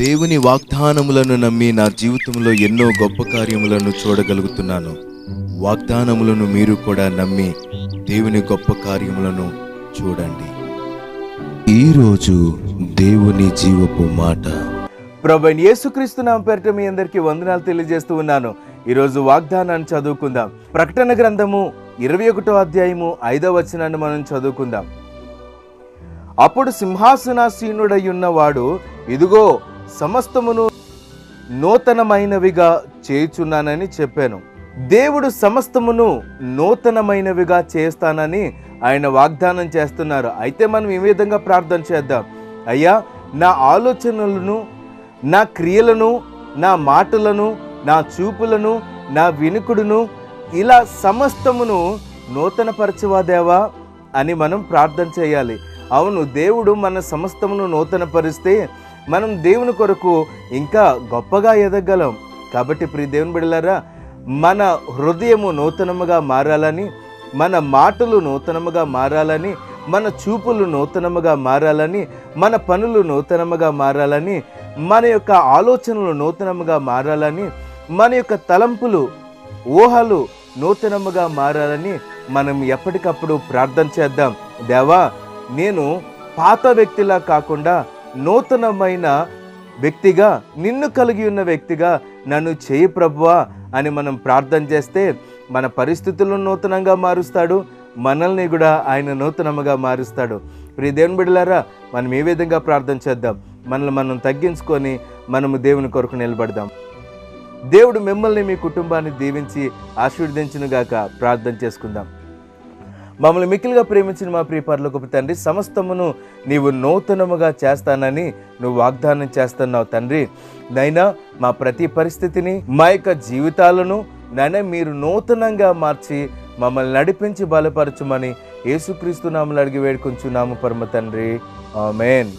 దేవుని వాగ్దానములను నమ్మి నా జీవితంలో ఎన్నో గొప్ప కార్యములను చూడగలుగుతున్నాను. వాగ్దానములను మీరు కూడా నమ్మి దేవుని గొప్ప కార్యములను చూడండి. ఈరోజు దేవుని జీవపు మాట. ప్రభు యేసుక్రీస్తు నామ పేరిట మీ అందరికీ వందనాలు తెలియజేస్తూ ఉన్నాను. ఈరోజు వాగ్దానాన్ని చదువుకుందాం. ప్రకటన గ్రంథము ఇరవై ఒకటో అధ్యాయము ఐదవ వచనాన్ని మనం చదువుకుందాం. అప్పుడు సింహాసనాసీనుడై ఉన్నవాడు ఇదిగో సమస్తమును నూతనమైనవిగా చేయుచున్నానని చెప్పాను. దేవుడు సమస్తమును నూతనమైనవిగా చేస్తానని ఆయన వాగ్దానం చేస్తున్నారు. అయితే మనం ఈ విధంగా ప్రార్థన చేద్దాం. అయ్యా నా ఆలోచనలను నా క్రియలను నా మాటలను నా చూపులను నా వినుకుడును ఇలా సమస్తమును నూతనపరచువా దేవా అని మనం ప్రార్థన చేయాలి. అవును దేవుడు మన సమస్తమును నూతనపరిస్తే మనం దేవుని కొరకు ఇంకా గొప్పగా ఎదగలం. కాబట్టి ప్రియ దేవుని బిడలారా మన హృదయము నూతనముగా మారాలని మన మాటలు నూతనముగా మారాలని మన చూపులు నూతనముగా మారాలని మన పనులు నూతనముగా మారాలని మన యొక్క ఆలోచనలు నూతనముగా మారాలని మన యొక్క తలంపులు ఊహలు నూతనముగా మారాలని మనం ఎప్పటికప్పుడు ప్రార్థన చేద్దాం. దేవా నేను పాత వ్యక్తిలా కాకుండా నూతనమైన వ్యక్తిగా నిన్ను కలిగి ఉన్న వ్యక్తిగా నన్ను చేయి ప్రభువా అని మనం ప్రార్థన చేస్తే మన పరిస్థితులను నూతనంగా మారుస్తాడు. మనల్ని కూడా ఆయన నూతనముగా మారుస్తాడు. ప్రియ దేవుని బిడ్డలారా మనం ఏ విధంగా ప్రార్థన చేద్దాం? మనల్ని మనం తగ్గించుకొని మనము దేవుని కొరకు నిలబడదాం. దేవుడు మిమ్మల్ని మీ కుటుంబాన్ని దీవించి ఆశీర్వదించునుగాక. ప్రార్థన చేసుకుందాం. మమ్మల్ని మిక్కిలిగా ప్రేమించిన మా ప్రియ పరలోకపు తండ్రి సమస్తమును నీవు నూతనముగా చేస్తానని నువ్వు వాగ్దానం చేస్తున్నావు తండ్రి. నైనా మా ప్రతి పరిస్థితిని మా యొక్క జీవితాలను నైనా మీరు నూతనంగా మార్చి మమ్మల్ని నడిపించి బలపరచమని యేసుక్రీస్తు నామలు అడిగి వేడుకొంచున్నాము పరమ తండ్రి. ఆమెన్.